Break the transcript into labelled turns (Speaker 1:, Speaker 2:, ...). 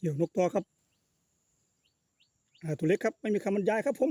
Speaker 1: เดี๋ยวนกตัวครับ ตัวเล็กครับ ไม่มีคำบรรยายครับผม